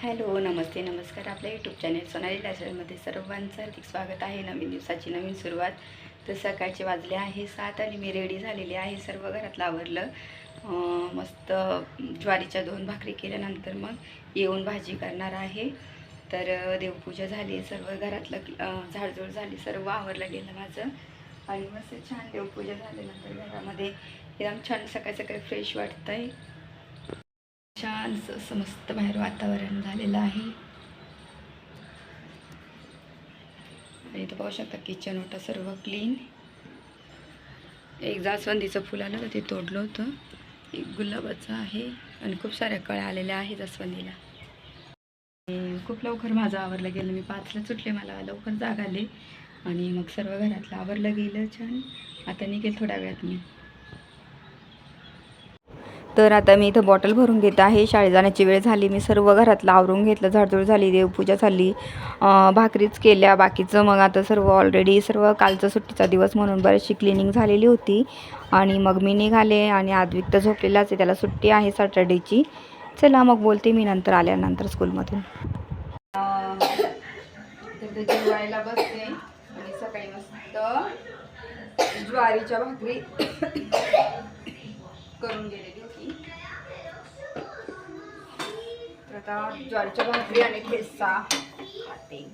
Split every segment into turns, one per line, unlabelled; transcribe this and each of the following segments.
Hello नमस्ते नमस्कार. आपल्या YouTube channel Sonali लायसरमध्ये सर्वांचं हार्दिक स्वागत आहे. नवीन दिवसाची नवीन सुरुवात. तर सकाळचे वाजले आहे सात आणि मी रेडी झालेली आहे. सर्व घरातलं आवरलं. मस्त ज्वारीच्या दोन भाकरी केल्यानंतर मग येऊन भाजी करणार आहे. तर देवपूजा झाली सर्व घरातलं झाडझूड झाली. सर्व आवरलं गेलं माझं. आणि मस्त छान देवपूजा झाल्यानंतर घरामध्ये एकदम छान सकाळी सकाळी फ्रेश वाटतं आहे छान असं मस्त बाहेर वातावरण झालेलं आहे. आणि इथं पाहू शकता किचन होता सर्व क्लीन एक जास्वंदीचं फुल आलं तर ते तोडलं होतं. एक गुलाबाचं आहे आणि खूप साऱ्या कळ्या आलेल्या आहेत जास्वंदीला आणि खूप लवकर माझं आवरलं गेलं. मी पाचला सुटले मला लवकर जाग आले. आणि मग सर्व घरातलं आवरलं गेलं छान. आता निघेल थोड्या वेळात मी. तर आता मी इथं बॉटल भरून घेत आहे. शाळेत जाण्याची वेळ झाली. मी सर्व घरातलं आवरून घेतलं. झाडझूड झाली देवपूजा झाली भाकरीच केल्या. बाकीचं मग आता सर्व ऑलरेडी सर्व कालचा सुट्टीचा दिवस म्हणून बरीचशी क्लिनिंग झालेली होती. आणि मग मी निघाले आणि आद्विक तर झोपलेलाच आहे. त्याला सुट्टी आहे सॅटर्डेची. चला मग बोलते मी नंतर आल्यानंतर स्कूलमधून. जेवायला बसते आणि सकाळी मस्त ज्वारीच्या भाकरी करून गेलेली. आता ज्वारीच्या भाकरी आणि ठेचा खाते.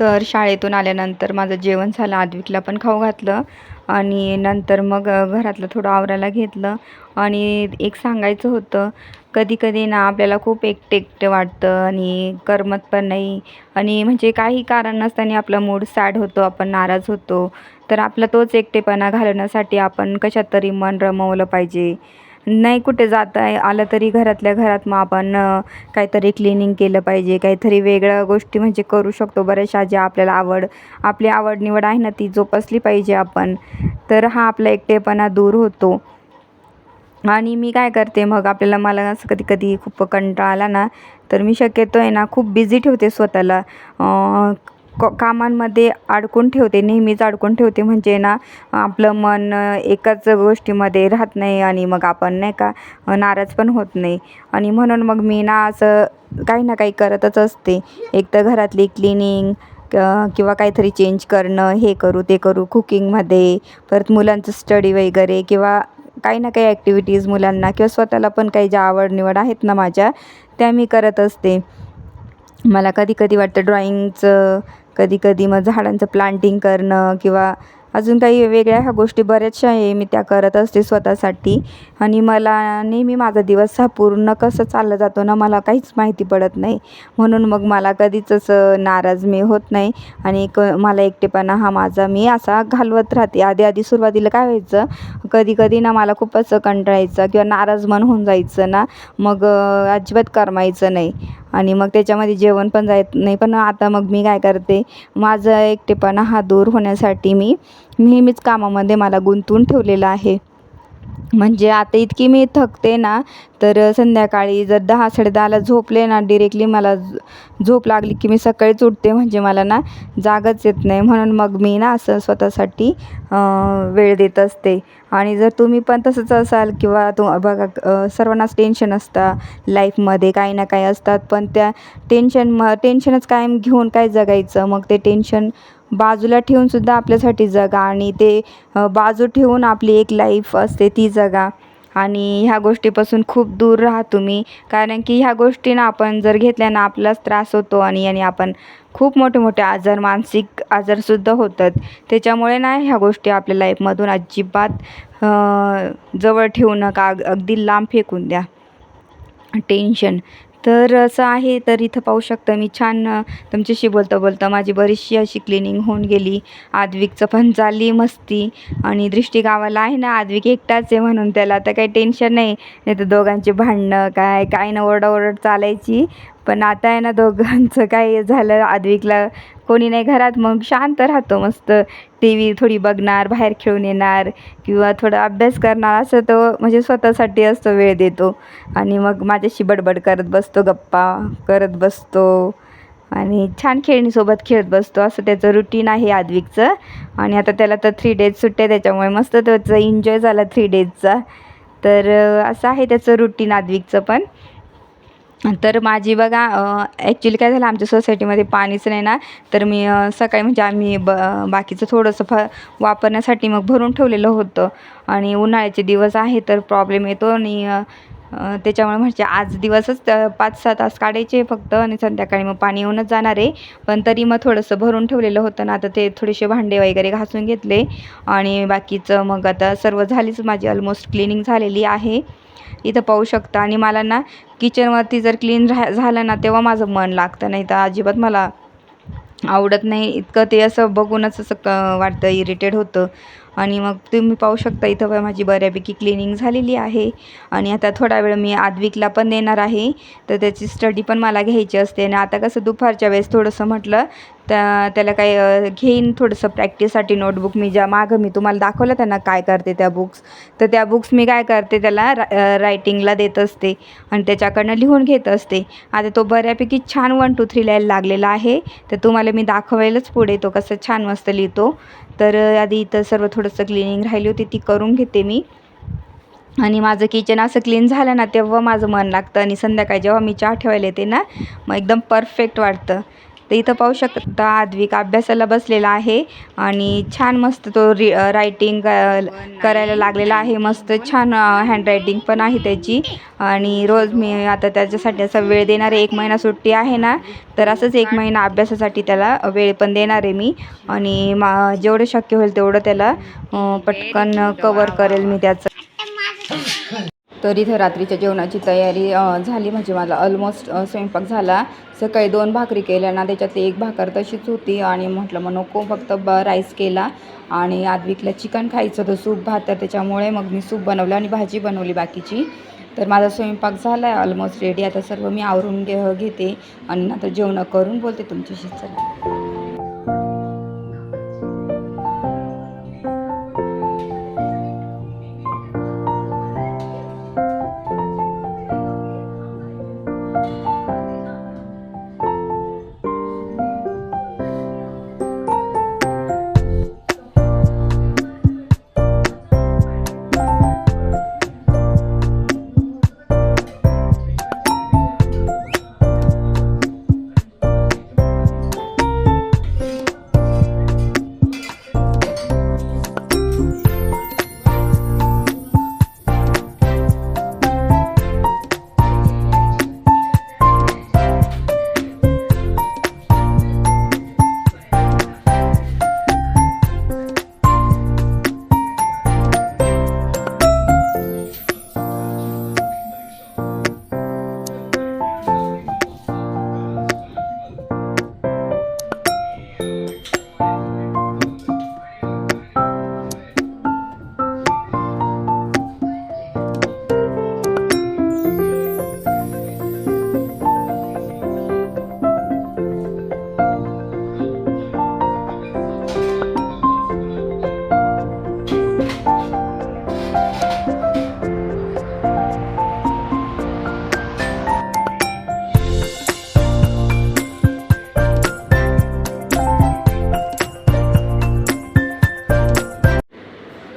तर शाळेतून आल्यानंतर माझं जेवण झालं आद्विकला पण खाऊ घातलं आणि नंतर मग घरातलं थोडं आवरायला घेतलं. आणि एक सांगायचं होतं कधी कधी ना आपल्याला खूप एकटे एकटं वाटतं आणि करमत पण नाही. आणि म्हणजे काही कारण नसताना आपला मूड सॅड होतो आपण नाराज होतो. तर आपला तोच एकटेपणा घालवण्यासाठी आपण कशात तरी मन रमवलं पाहिजे. नाही कुठे जाता आलं तरी घरातल्या घरात मग आपण काहीतरी क्लिनिंग केलं पाहिजे. काहीतरी वेगळ्या गोष्टी म्हणजे करू शकतो. बऱ्याचशा ज्या आपल्याला आवड आपली आवड निवड आहे ना ती जोपासली पाहिजे आपण. तर हा आपला एकटेपणा दूर होतो. आणि मी काय करते मग आपल्याला मला असं कधी कधी खूप कंटाळा आला ना तर मी शक्यतो आहे ना खूप बिझी ठेवते स्वतःला. क- कामांमध्ये अडकून ठेवते नेहमीच अडकून ठेवते. म्हणजे ना आपलं मन एकाच गोष्टीमध्ये राहत नाही आणि मग आपण नाही का नाराज पण होत नाही. आणि म्हणून मग मी ना असं काही ना काही करतच असते. एक तर घरातली क्लिनिंग किंवा काहीतरी चेंज करणं हे करू ते करू कुकिंगमध्ये परत मुलांचं स्टडी वगैरे किंवा काही ना काही ॲक्टिव्हिटीज मुलांना किंवा स्वतःला पण काही ज्या आवड निवड आहेत ना माझ्या त्या मी करत असते. मला कधी कधी वाटतं ड्रॉइंगचं कधी कधी मग झाडांचं प्लांटिंग करणं किंवा अजून काही वेगळ्या ह्या गोष्टी बऱ्याचशा आहे मी त्या करत असते स्वतःसाठी. आणि मला नेहमी माझा दिवस हा पूर्ण कसं चालला जातो ना मला काहीच माहिती पडत नाही. म्हणून मग मला कधीच असं नाराज मी होत नाही. आणि क मला एकटेपणा हा माझा मी असा घालवत राहते. आधी आधी सुरुवातीला काय व्हायचं कधी कधी ना मला खूप असं कंटाळायचं किंवा नाराज मन होऊन जायचं ना मग अजिबात करमायचं नाही. आणि मग त्याच्यामध्ये जेवण पण जायत नाही. पण आता मग मी काय करते माझा एकटेपणा हा दूर होण्यासाठी मी नेहमीच कामामध्ये मला गुंतवून ठेवलेलं आहे. म्हणजे आता इतकी मी थकते ना तर संध्याकाळी जर दहा साडेदहाला झोपले ना डिरेक्टली मला झोप लागली की मी सकाळीच उठते. म्हणजे मला ना जागच येत नाही. म्हणून मग मी ना असं स्वतःसाठी वेळ देत असते. आणि जर तुम्ही पण तसंच असाल किंवा तु बघा सर्वांनाच टेन्शन असतं. लाईफमध्ये काही ना काही असतात. पण त्या टेन्शन म टेन्शनच कायम घेऊन काय जगायचं? मग ते टेन्शन बाजूला ठेवूनसुद्धा आपल्यासाठी जगा आणि ते बाजू ठेवून आपली एक लाईफ असते ती जगा. आणि ह्या गोष्टीपासून खूप दूर राहा तुम्ही. कारण की ह्या गोष्टीनं आपण जर घेतल्यानं आपलाच त्रास होतो आणि आणि आपण खूप मोठे मोठे आजार मानसिक आजारसुद्धा होतात. त्याच्यामुळे ना ह्या गोष्टी आपल्या लाईफमधून अजिबात जवळ ठेवू नका. अगदी लांब फेकून द्या. टेन्शन तर असं आहे तर इथं पाहू शकता मी छान तुमच्याशी बोलता बोलता माझी बरीचशी अशी क्लिनिंग होऊन गेली. आद्विकचं पण चालली मस्ती आणि दृष्टी गावाला आहे ना आद्विक एकटाच आहे म्हणून त्याला आता काही टेन्शन नाही. नाही तर दोघांची भांडणं काय काय ना ओरडाओरड चालायची. पण आता आहे ना दोघांचं काय झालं आद्विकला कोणी नाही घरात मग शांत राहतो मस्त. टी व्ही थोडी बघणार बाहेर खेळून येणार किंवा थोडा अभ्यास करणार असं तो म्हणजे स्वतःसाठी असतो वेळ देतो. आणि मग माझ्याशी बडबड करत बसतो गप्पा करत बसतो. आणि छान खेळणीसोबत खेळत बसतो असं त्याचं रुटीन आहे आदविकचं. आणि आता त्याला तर थ्री डेज सुट्टे त्याच्यामुळे मस्त त्याचं एन्जॉय झाला थ्री डेजचा तर असं आहे त्याचं रुटीन आदविकचं पण. तर माझी बघा ॲक्च्युली काय झालं आमच्या सोसायटीमध्ये पाणीच नाही ना. तर मी सकाळी म्हणजे आम्ही ब बाकीचं थोडंसं फ वापरण्यासाठी मग भरून ठेवलेलं होतं. आणि उन्हाळ्याचे दिवस आहे तर प्रॉब्लेम येतो. आणि त्याच्यामुळे म्हणजे आज दिवसच पाच सहा तास काढायचे फक्त आणि संध्याकाळी मग पाणी येऊनच जाणार आहे. पण तरी मग थोडंसं भरून ठेवलेलं होतं ना आता ते थोडेसे भांडे वगैरे घासून घेतले. आणि बाकीचं मग आता सर्व झालीच माझी ऑलमोस्ट क्लिनिंग झालेली आहे. इथं पाहू शकता. आणि मला ना किचनवरती जर क्लीन राह झालं ना तेव्हा माझं मन लागतं. नाही तर अजिबात मला आवडत नाही. इतकं ते असं बघूनच असं क वाटतं इरिटेड होतं. आणि मग तुम्ही पाहू शकता इथं पण माझी बऱ्यापैकी क्लिनिंग झालेली आहे. आणि आता थोडा वेळ मी आद्विकला पण देणार आहे. तर त्याची स्टडी पण मला घ्यायची असते. आणि आता कसं दुपारच्या वेळेस थोडंसं म्हटलं त्या त्याला काही घेईन थोडंसं प्रॅक्टिससाठी नोटबुक मी ज्या मागं मी तुम्हाला दाखवलं त्यांना काय करते त्या बुक्स तर त्या बुक्स मी काय करते त्याला रा रायटिंगला देत असते आणि त्याच्याकडनं लिहून घेत असते. आता तो बऱ्यापैकी छान वन टू थ्री लिहायला लागलेला आहे. तर तुम्हाला मी दाखवायलाच पुढे. तो कसं छान मस्त लिहितो. तर आधी इथं सर्व थोडंसं क्लिनिंग राहिली होती ती करून घेते मी. आणि माझं किचन असं क्लीन झालं ना तेव्हा माझं मन लागतं. आणि संध्याकाळी जेव्हा मी चहा ठेवायला येते ना मग एकदम परफेक्ट वाटतं. तर इथं पाहू शकता आद्विक अभ्यासाला बसलेला आहे आणि छान मस्त तो रि रायटिंग करायला लागलेला आहे. मस्त छान हँडरायटिंग पण आहे त्याची. आणि रोज मी आता त्याच्यासाठी असा वेळ देणार आहे. एक महिना सुट्टी आहे ना तर असंच एक महिना अभ्यासासाठी त्याला वेळ पण देणार आहे मी. आणि मा जेवढं शक्य होईल तेवढं त्याला पटकन कवर करेल मी त्याचं. तर इथं रात्रीच्या जेवणाची तयारी झाली म्हणजे मला ऑलमोस्ट स्वयंपाक झाला. सकाळी दोन भाकरी केल्या ना त्याच्यात एक भाकर तशीच होती आणि म्हटलं मग नको फक्त ब राईस केला. आणि आद्विकला चिकन खायचं होतं सूप भात. तर त्याच्यामुळे मग मी सूप बनवलं आणि भाजी बनवली बाकीची. तर माझा स्वयंपाक झाला आहे ऑलमोस्ट रेडी आता सर्व मी आवरून घे घेते आणि नंतर जेवणं करून बोलते तुमच्याशी. चला.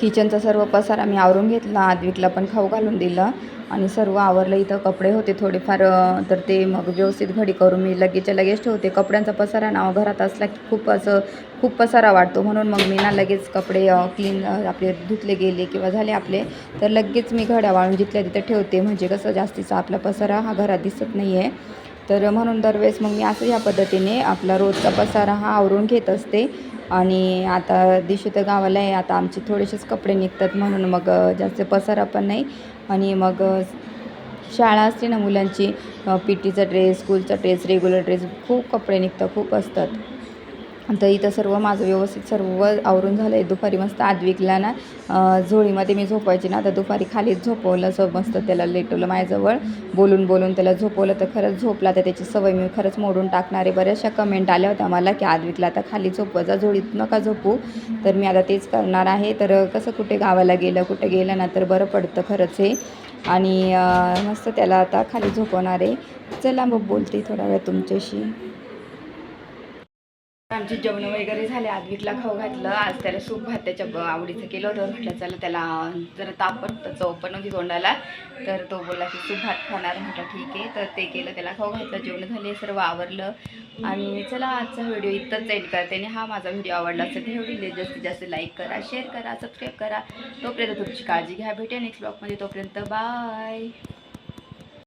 किचनचा सर्व पसारा मी आवरून घेतला. आद्विकला पण खाऊ घालून दिलं. आणि सर्व आवरलं. इथं कपडे होते थोडेफार तर ते मग व्यवस्थित घडी करून मी लगेचच्या लगेच ठेवते. कपड्यांचा पसारा ना घरात असला की खूप असं खूप पसारा वाटतो. म्हणून मग मी ना लगेच कपडे क्लीन आपले धुतले गेले किंवा झाले आपले तर लगेच मी घड्या वाळून जिथल्या तिथं ठेवते. म्हणजे कसं जास्तीचा आपला पसारा हा घरात दिसत नाही आहे तर म्हणून दरवेळेस मग मी असं ह्या पद्धतीने आपला रोजचा पसारा हा आवरून घेत असते. आणि आता दिशू तर गावाला आहे आता आमचे थोडेसेच कपडे निघतात म्हणून मग जास्त पसारा पण नाही. आणि मग शाळा असते ना मुलांची पी टीचा ड्रेस स्कूलचा ड्रेस रेग्युलर ड्रेस खूप कपडे निघतात खूप असतात. तर इथं सर्व माझं व्यवस्थित सर्व आवरून झालं आहे दुपारी मस्त आद्विकला ना झोळीमध्ये मी झोपायची ना तर दुपारी खालीच झोपवलं. असं मस्त त्याला लेटवलं माझ्याजवळ. बोलून बोलून त्याला झोपवलं तर खरंच झोपला तर त्याची सवय मी खरंच मोडून टाकणार आहे. बऱ्याचशा कमेंट आल्या होत्या मला की आदविकला आता खाली झोपवायचा झोळीत नका झोपू. तर मी आता तेच करणार आहे. तर कसं कुठे गावाला गेलं कुठे गेलं ना तर बरं पडतं खरंच हे. आणि मस्त त्याला आता खाली झोपवणार आहे. चला मग बोलते थोडा वेळ तुमच्याशी. आमचे जेवण वगैरे झाले आद्विकला खाऊ घातलं. आज त्याला सूप भात त्याच्या ब- आवडीचं केलं होतं. म्हटलं चला त्याला जरा तापट चव पण होती तोंडाला. तर तो बोलला की सूप भात खाणार. म्हटलं ठीक आहे. तर ते केलं त्याला खाऊ घातलं. जेवण झाले सर्व आवरलं. आणि चला आजचा व्हिडिओ इथंच एंड करते. आणि हा माझा व्हिडिओ आवडला असेल तर व्हिडिओ जास्तीत जास्त लाईक करा शेअर करा सबस्क्राईब करा. तोपर्यंत तुमची काळजी घ्या. भेटेल नेक्स्ट ब्लॉगमध्ये तोपर्यंत बाय